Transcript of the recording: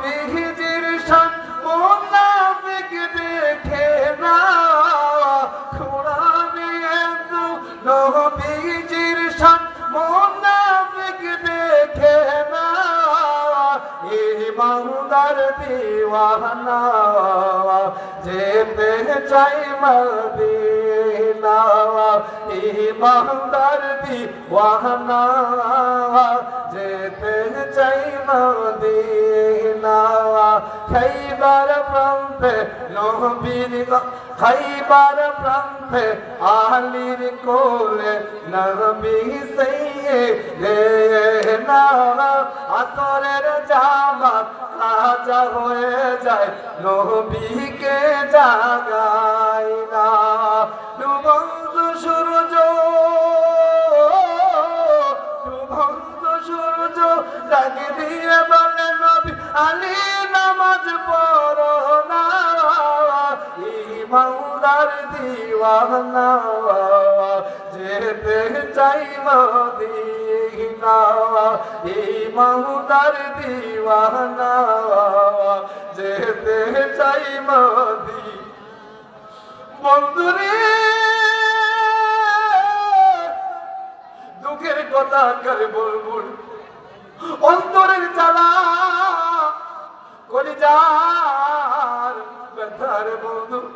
নবীজির শান মুনাফিক দেখে না। কোরআনে তো নবীজির শান মুনাফিক দেখে না। ইমানদার দিওয়ানা, যেতে চাই মদিনা। ইমানদার দিওয়ানা, যেতে চাই মদিনা। খাইবার প্রান্তে নবীর খাইবার প্রান্তে আলির কোলে নবী সেই রে না আতরের জামা রাজা হয়ে যায়, নবীকে জাগাই না। ডুবন্ত সূর্য ডাকে দিয়ে নামাজ পড়ো না ইমানদার দিওয়ানা, যেতে চাই মদিনা ইমানদার দিওয়ানা, যেতে চাই মদি বন্ধুরে, দুঃখের কথা করে বলব অন্তরের জ্বালা yar beter buldum